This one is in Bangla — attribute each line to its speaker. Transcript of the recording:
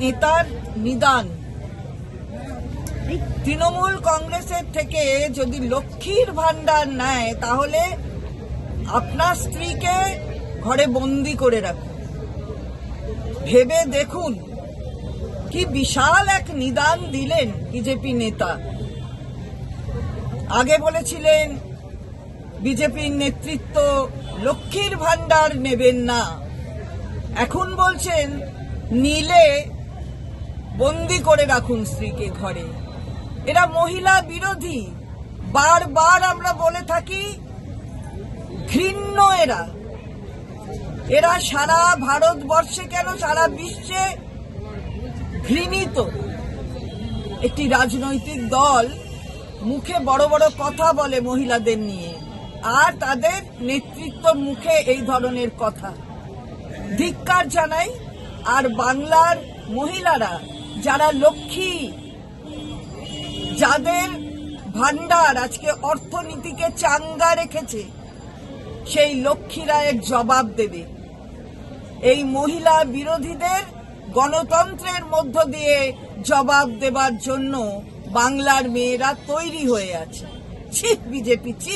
Speaker 1: নেতার নিদান। তৃণমূল কংগ্রেসের থেকে যদি লক্ষ্মীর ভান্ডার নেয়, তাহলে আপনার স্ত্রীকে ঘরে বন্দি করে রাখুন। ভেবে দেখুন কি বিশাল এক নিদান দিলেন বিজেপি নেতা। আগে বলেছিলেন, বিজেপির নেতৃত্ব লক্ষ্মীর ভান্ডার নেবেন না। এখন বলছেন, নিলে বন্দি করে রাখুন স্ত্রীকে ঘরে। এরা মহিলা বিরোধী। বারবার আমরা বলে থাকি, ঘৃণ্য এরা। এরা সারা ভারতবর্ষে কেন, সারা বিশ্বে ঘৃণিত? একটি রাজনৈতিক দল মুখে বড় বড় কথা বলে মহিলাদের নিয়ে, আর তাদের নেতৃত্ব মুখে এই ধরনের কথা। ধিক্কার জানাই, আর বাংলার মহিলারা যারা লক্ষ্মী, যাদের ভান্ডার আজকে অর্থনীতিকে চাঙ্গা রেখেছে, সেই লক্ষ্মীরা এক জবাব দেবে। এই মহিলা বিরোধীদের গণতন্ত্রের মধ্য দিয়ে জবাব দেবার জন্য বাংলার মেয়েরা তৈরি হয়ে আছে। ছি, বিজেপি, ছি।